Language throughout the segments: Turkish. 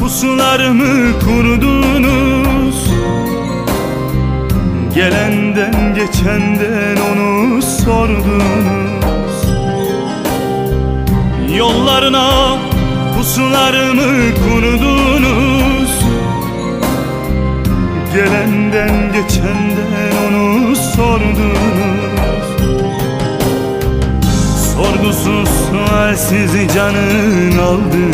Pusularımı kurdunuz. Gelenden geçenden onu sordunuz. Yollarına pusularımı kurdunuz. Gelenden geçenden onu sordunuz. Sorgusuz sualsiz canın aldınız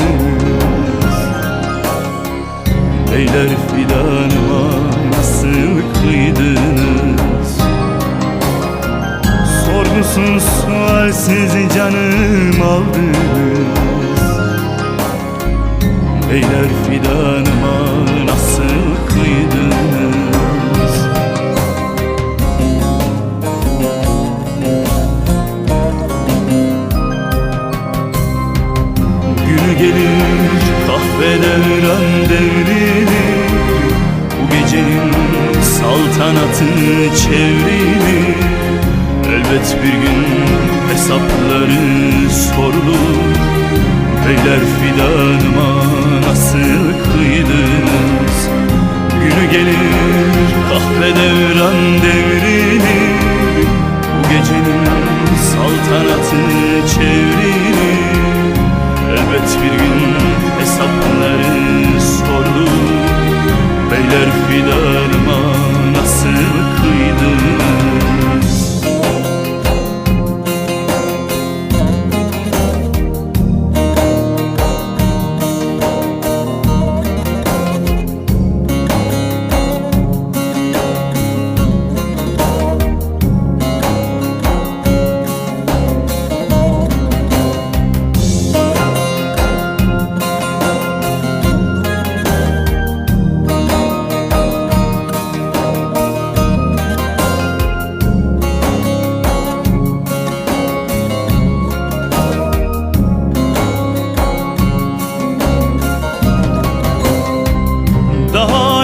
Beyler fidanıma nasıl kıydınız? Sorgusuz sualsiz canım aldınız. Beyler fidanıma nasıl kıydınız? Günü gelir Bu gecenin saltanatı çevrilir. Elbet bir gün hesapları sorulur. Beyler fidanıma nasıl kıydınız? Günü gelir kahve devran devrilir. Bu gecenin saltanatı çevrilir. Elbet bir gün hesapları sorulur. Beyler fidanıma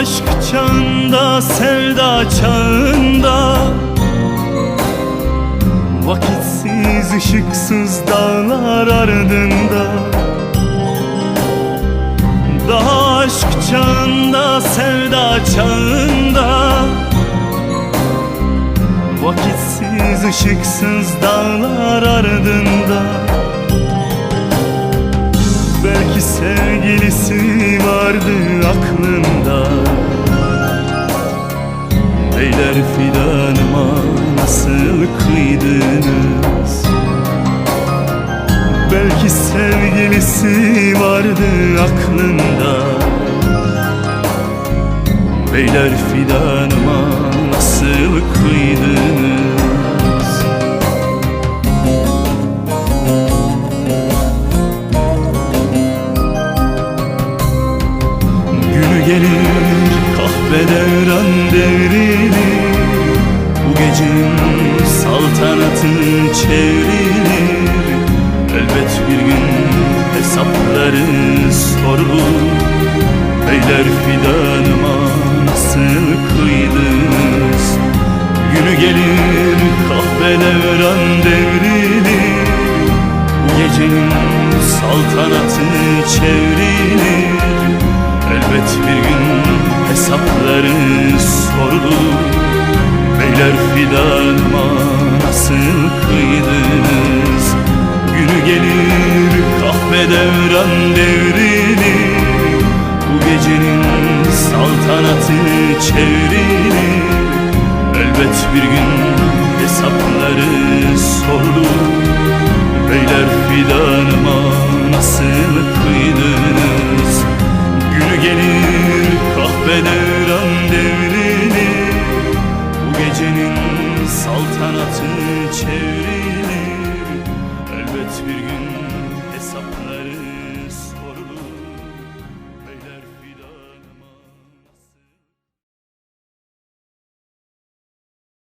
aşk çağında, sevda çağında. Vakitsiz, ışıksız dağlar ardında. Daha aşk çağında, sevda çağında. Vakitsiz, ışıksız dağlar ardında. Belki sevgilisi vardı aklında fidanıma nasıl kıydınız. Belki sevgilisi vardı aklında. Beyler fidanıma nasıl kıydınız sorulur Beyler fidanıma nasıl kıydınız Günü gelir kahve devran devrilir gecenin saltanatı çevrilir Elbet bir gün hesapları sorulur. Beyler fidanıma nasıl kıydınız Günü gelir Beyler